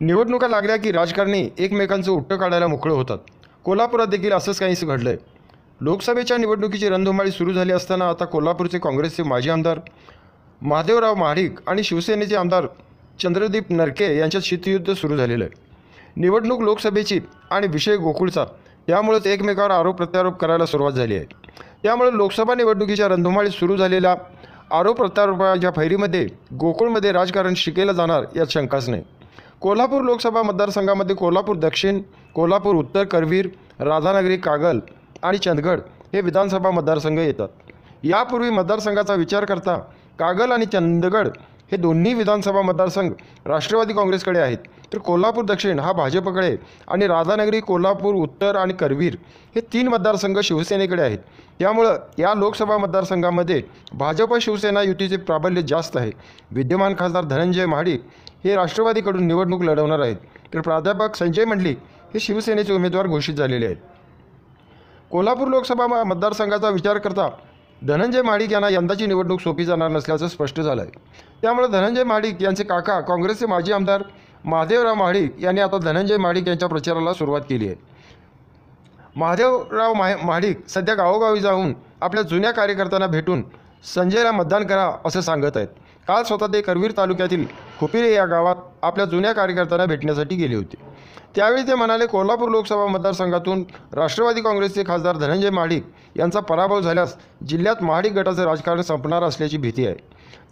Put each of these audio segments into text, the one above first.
निवडणुका लागल्या की राजकारणी एकमेकांचं उट्टं काढायला मोकळं होतात. कोल्हापुरात देखील असंच काहीच घडलं आहे लोकसभेच्या निवडणुकीची रणधुमाळी सुरू झाली असताना आता कोल्हापूरचे काँग्रेसचे माजी आमदार महादेवराव महाडिक आणि शिवसेनेचे आमदार चंद्रदीप नरके यांच्यात शीतयुद्ध सुरू झालेलं आहे. निवडणूक लोकसभेची आणि विषय गोकुळचा यामुळेच एकमेकावर आरोप प्रत्यारोप करायला सुरुवात झाली आहे. त्यामुळे लोकसभा निवडणुकीच्या रणधुमाळीत सुरू झालेल्या आरोप प्रत्यारोपाच्या फैरीमध्ये गोकुळमध्ये राजकारण शिकेलं जाणार यात शंकाच नाही. कोल्हापूर लोकसभा मतदारसंघामध्ये कोल्हापूर दक्षिण कोल्हापूर उत्तर करवीर राधानगरी कागल आणि चंदगड हे विधानसभा मतदारसंघ येतात. यापूर्वी मतदारसंघाचा विचार करता कागल आणि चंदगड हे दोन्ही विधानसभा मतदारसंघ राष्ट्रवादी काँग्रेसकडे आहेत. तर कोल्हापूर दक्षिण हा भाजपकडे आणि राधानगरी कोल्हापूर उत्तर आणि करवीर हे तीन मतदारसंघ शिवसेनेकडे आहेत. त्यामुळं या लोकसभा मतदारसंघामध्ये भाजप शिवसेना युतीचे प्राबल्य जास्त आहे. विद्यमान खासदार धनंजय महाडिक हे राष्ट्रवादीकडून निवडणूक लढवणार आहेत. तर प्राध्यापक संजय मंडलिक हे शिवसेनेचे उमेदवार घोषित झालेले आहेत. कोल्हापूर लोकसभा म- मतदारसंघाचा विचार करता धनंजय महाडिक यांना यंदाची निवडणूक सोपी जाणार नसल्याचं स्पष्ट झालं आहे त्यामुळे धनंजय महाडिक यांचे काका काँग्रेसचे माजी आमदार महादेवराव महाडिक यांनी आता धनंजय महाडिक यांच्या प्रचाराला सुरुवात केली आहे. महादेवराव मा महाडिक सध्या गावोगावी जाऊन आपल्या जुन्या कार्यकर्त्यांना भेटून संजयला मतदान करा असं सांगत आहेत. काल स्वतः ते करवीर तालुक्यातील खुपिरे या गावात आपल्या जुन्या कार्यकर्त्यांना भेटण्यासाठी गेले होते. त्यावेळी ते म्हणाले कोल्हापूर लोकसभा मतदारसंघातून राष्ट्रवादी काँग्रेसचे खासदार धनंजय महाडिक यांचा पराभव झाल्यास जिल्ह्यात महाडिक गटाचे राजकारण संपणार असल्याची भीती आहे.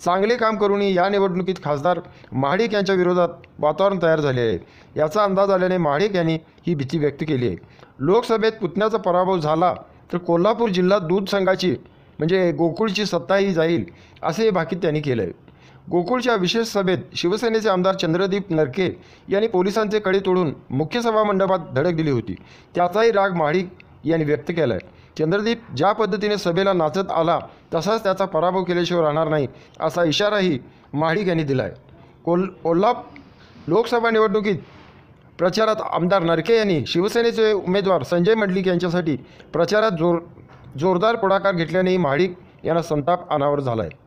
चांगले काम करूनही या निवडणुकीत खासदार महाडिक यांच्या विरोधात वातावरण तयार झाले आहे. याचा अंदाज आल्याने महाडिक यांनी ही भीती व्यक्त केली आहे. लोकसभेत पुतण्याचा पराभव झाला तर कोल्हापूर जिल्हा दूध संघाची म्हणजे गोकुळची सत्ताही जाईल असे भाकीत त्यांनी केलं आहे गोकुळच्या विशेष सभेत शिवसेनेचे आमदार चंद्रदीप नरके यांनी पोलिसांचे कडे तोडून मुख्य सभा मंडपात धडक दिली होती. त्याचाही राग महाडिक यांनी व्यक्त केला आहे चंद्रदीप ज्या पद्धतीने सभेला नाचत आला तसाच त्याचा पराभव केल्याशिवाय राहणार नाही असा इशाराही महाडिक यांनी दिला आहे कोल कोल्हाप लोकसभा निवडणुकीत प्रचारात आमदार नरके यांनी शिवसेनेचे उमेदवार संजय मंडलिक यांच्यासाठी प्रचारात जोर जोरदार पुढाकार घेतल्यानेही महाडिक यांना संताप अनावर झाला आहे